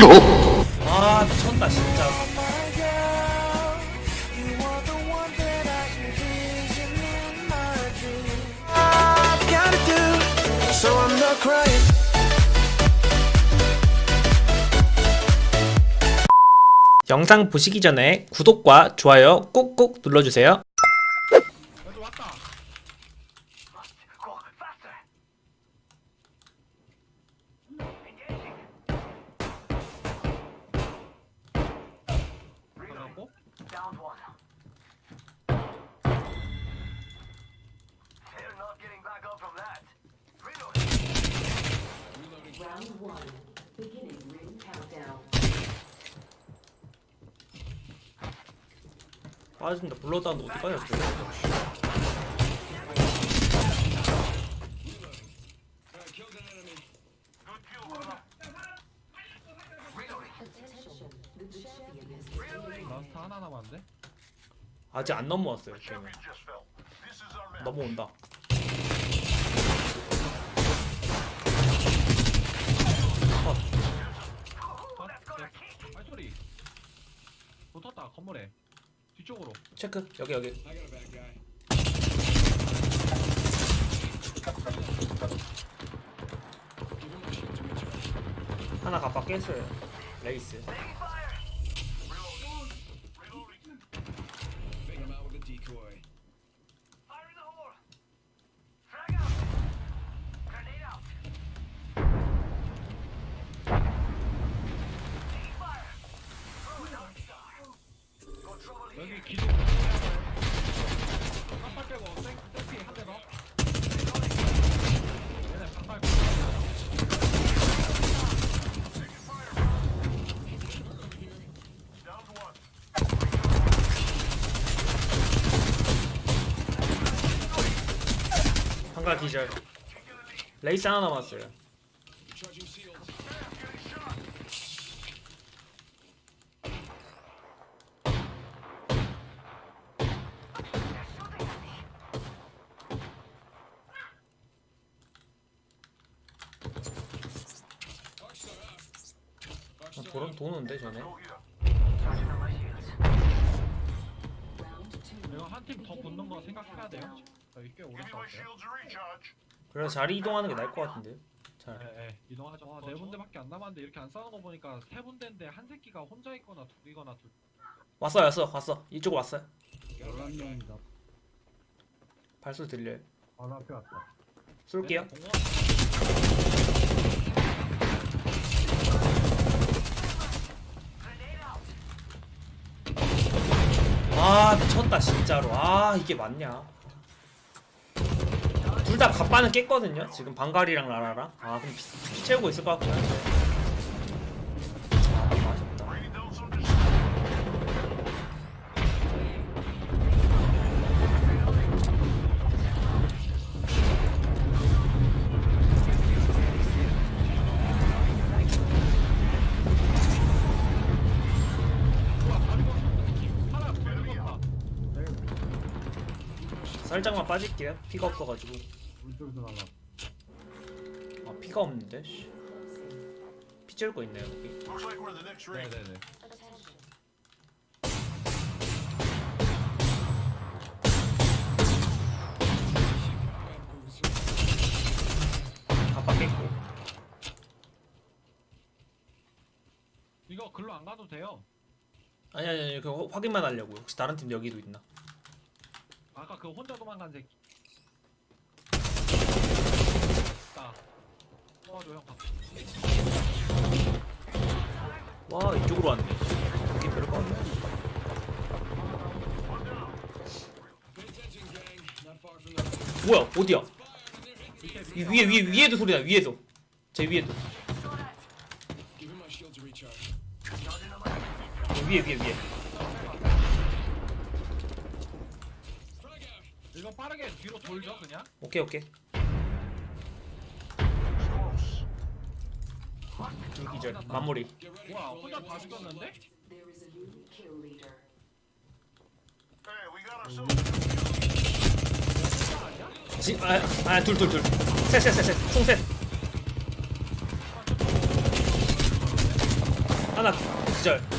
아 미쳤다 진짜. 영상 보시기 전에 구독과 좋아요 꾹꾹 눌러주세요 Round one. Beginning ring countdown. 빠진다 Attention. The champion has been 라스트 하나 남았는데? 아직 안 넘어왔어요 넘어온다 아, 네. 발소리. 붙었다 건물에. 뒤쪽으로. 체크 여기 여기 하나 갑박 깼어요 레이스 한가 기절. 레이스 하나 남았어요 아, 도는 도는데 전에 round two. 이거 한 팀 더 붙는 거 생각해야 돼요. 여기 꽤 오래 싸웠어요. 그래서 자리 이동하는 게 나을 것 같은데 잘 예, 예. 이동하죠. 와, 네 군데밖에 안 남았는데 이렇게 안 싸우는 거 보니까 세 군데인데 한 새끼가 혼자 있거나 둘이거나 둘. 왔어 왔어 왔어 이쪽 왔어요 11명이다. 발소리 들려요 바로 앞에 왔다. 쏠게요 아 미쳤다 진짜로. 아 이게 맞냐? 둘 다 갑바는 깼거든요? 지금 방갈이랑 라라랑? 아 그럼 피, 피 채우고 있을 것 같긴 한데 살짝만 빠질게요 피가 없어가지고 물쪽에서 날라. 아 피가 없는데 씨. 피거 있네요 여기 네네네. 갑바 깼고 이거 글로 안 가도 돼요. 아니 아니 아니 그 확- 확인만 하려고 혹시 다른 팀 여기도 있나 아까 그 혼자 도망간 새끼. 나. 도와줘 형. 와 이쪽으로 왔네. 여기 별거 없네. 뭐야 어디야? 이 위에 위에 위에도 소리 나 위에도. 제 위에도. 어, 위에 위에 위에 이거 빠르게 뒤로 돌죠 그냥. 오케이 오케이 둘기절 마무리 와 혼자 다 죽였는데? There is a new kill leader. 지, 아, 아, 둘, 둘, 둘. 셋, 셋, 셋, 셋. 총 셋. 하나 기절.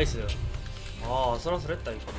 나이스. 아, 아슬아슬했다 이거.